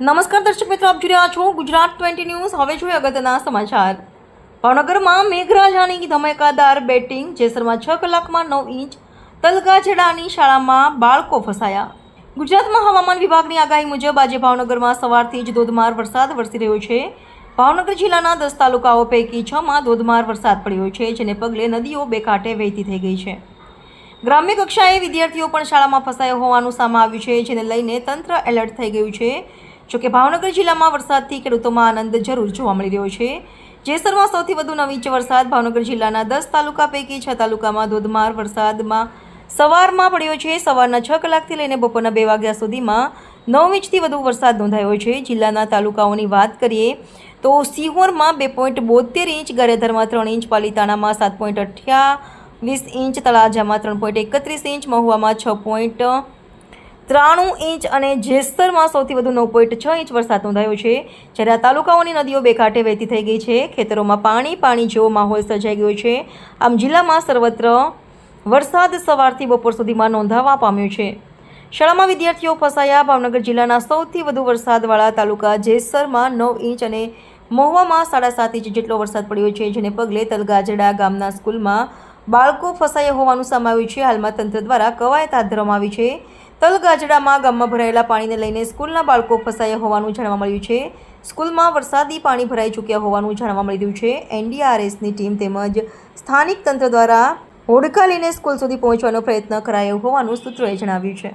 નમસ્કાર દર્શક મિત્રો, આપ જોઈ રહ્યા છો ગુજરાત ટ્વેન્ટી ન્યૂઝ. હવે જોઈએ અગત્યના સમાચાર. ભાવનગરમાં મેઘરાજાની ધમાકાદાર બેટિંગ, જેસરમાં છ કલાકમાં નવ ઇંચ તલગાજડાની શાળામાં બાળકો ફસાયા. ગુજરાતમાં હવામાન વિભાગની આગાહી મુજબ આજે ભાવનગરમાં સવારથી જ ધોધમાર વરસાદ વરસી રહ્યો છે. ભાવનગર જિલ્લાના દસ તાલુકાઓ પૈકી છમાં ધોધમાર વરસાદ પડ્યો છે, જેને પગલે નદીઓ બે કાંઠે વહેતી થઈ ગઈ છે. ગ્રામ્ય કક્ષાએ વિદ્યાર્થીઓ પણ શાળામાં ફસાયા હોવાનું સામે આવ્યું છે, જેને લઈને તંત્ર એલર્ટ થઈ ગયું છે. જોકે ભાવનગર જિલ્લામાં વરસાદથી ખેડૂતોમાં આનંદ જરૂર જોવા મળી રહ્યો છે. જેસરમાં સૌથી વધુ નવ ઇંચ વરસાદ ભાવનગર જિલ્લાના દસ તાલુકા પૈકી છ તાલુકામાં ધોધમાર વરસાદમાં સવારમાં પડ્યો છે. સવારના છ કલાકથી લઈને બપોરના બે વાગ્યા સુધીમાં નવ ઇંચથી વધુ વરસાદ નોંધાયો છે. જિલ્લાના તાલુકાઓની વાત કરીએ તો સિહોરમાં બે પોઈન્ટ બોતેર ઇંચ, ગરેધરમાં ત્રણ ઇંચ, પાલીતાણામાં સાત પોઈન્ટ અઠ્યાવીસ ઇંચ, તળાજામાં ત્રણ પોઈન્ટ એકત્રીસ ઇંચ, મહુવામાં છ પોઈન્ટ ત્રાણું ઇંચ અને જેસરમાં સૌથી વધુ નવ પોઈન્ટ છ ઇંચ વરસાદ નોંધાયો છે. જ્યારે આ તાલુકાઓની નદીઓ બે કાંઠે વહેતી થઈ ગઈ છે. ખેતરોમાં પાણી પાણી જેવો માહોલ સર્જાઈ ગયો છે. આમ જિલ્લામાં સર્વત્ર વરસાદ સવારથી બપોર સુધીમાં નોંધાવા પામ્યો છે. શાળામાં વિદ્યાર્થીઓ ફસાયા. ભાવનગર જિલ્લાના સૌથી વધુ વરસાદવાળા તાલુકા જેસરમાં નવ ઇંચ અને મહુવામાં સાડા સાત ઇંચ જેટલો વરસાદ પડ્યો છે, જેને પગલે તલગાજડા ગામના સ્કૂલમાં બાળકો ફસાયા હોવાનું સમાવ્યું છે. હાલમાં તંત્ર દ્વારા કવાયત હાથ ધરવામાં આવી છે. તલગાજડામાં ગામમાં ભરાયેલા પાણીને લઈને સ્કૂલના બાળકો ફસાયા હોવાનું જાણવા મળ્યું છે. સ્કૂલમાં વરસાદી પાણી ભરાઈ ચૂક્યા હોવાનું જાણવા મળી રહ્યું છે. એનડીઆરએસની ટીમ તેમજ સ્થાનિક તંત્ર દ્વારા હોડકા લઈને સ્કૂલ સુધી પહોંચવાનો પ્રયત્ન કરાયો હોવાનું સૂત્રોએ જણાવ્યું છે.